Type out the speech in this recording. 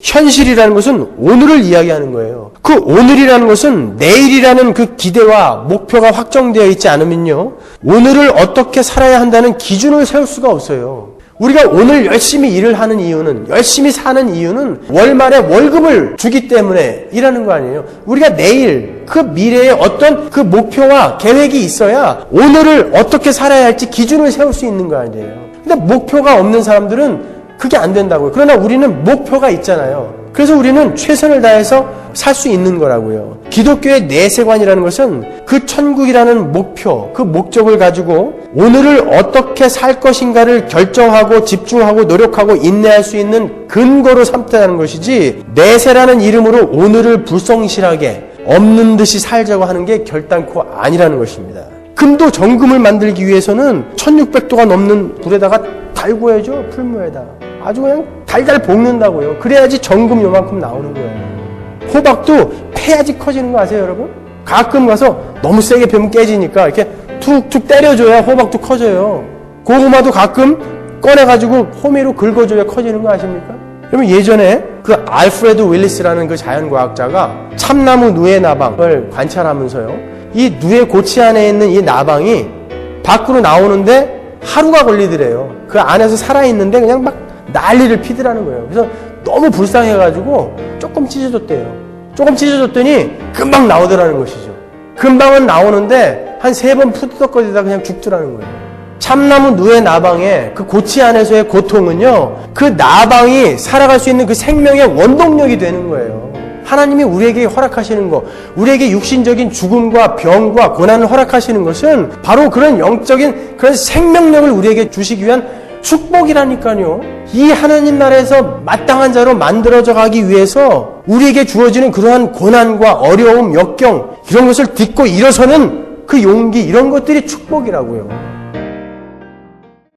현실이라는 것은 오늘을 이야기하는 거예요. 그 오늘이라는 것은 내일이라는 그 기대와 목표가 확정되어 있지 않으면요. 오늘을 어떻게 살아야 한다는 기준을 세울 수가 없어요. 우리가 오늘 열심히 일을 하는 이유는, 열심히 사는 이유는 월말에 월급을 주기 때문에 일하는 거 아니에요. 우리가 내일 그 미래에 어떤 그 목표와 계획이 있어야 오늘을 어떻게 살아야 할지 기준을 세울 수 있는 거 아니에요. 근데 목표가 없는 사람들은 그게 안 된다고요. 그러나 우리는 목표가 있잖아요. 그래서 우리는 최선을 다해서 살 수 있는 거라고요. 기독교의 내세관이라는 것은 그 천국이라는 목표, 그 목적을 가지고 오늘을 어떻게 살 것인가를 결정하고 집중하고 노력하고 인내할 수 있는 근거로 삼다는 것이지 내세라는 이름으로 오늘을 불성실하게 없는 듯이 살자고 하는 게 결단코 아니라는 것입니다. 금도 정금을 만들기 위해서는 1600도가 넘는 불에다가 달고 해야죠. 풀무에다. 아주 그냥 달달 볶는다고요. 그래야지 정금 요만큼 나오는 거예요. 호박도 패야지 커지는 거 아세요, 여러분? 가끔 가서 너무 세게 펴면 깨지니까 이렇게 툭툭 때려줘야 호박도 커져요. 고구마도 가끔 꺼내가지고 호미로 긁어줘야 커지는 거 아십니까? 여러분 예전에 그 알프레드 윌리스라는 그 자연과학자가 참나무 누에 나방을 관찰하면서요. 이 누에 고치 안에 있는 이 나방이 밖으로 나오는데 하루가 걸리더래요. 그 안에서 살아있는데 그냥 막 난리를 피더라는 거예요. 그래서 너무 불쌍해가지고 조금 찢어줬대요. 조금 찢어줬더니 금방 나오더라는 것이죠. 금방은 나오는데 한 세 번 푸드덕거리다 그냥 죽더라는 거예요. 참나무 누에 나방의 그 고치 안에서의 고통은요, 그 나방이 살아갈 수 있는 그 생명의 원동력이 되는 거예요. 하나님이 우리에게 허락하시는 것, 우리에게 육신적인 죽음과 병과 고난을 허락하시는 것은 바로 그런 영적인 그런 생명력을 우리에게 주시기 위한 축복이라니까요. 이 하나님 나라에서 마땅한 자로 만들어져 가기 위해서 우리에게 주어지는 그러한 고난과 어려움, 역경, 이런 것을 딛고 일어서는 그 용기, 이런 것들이 축복이라고요.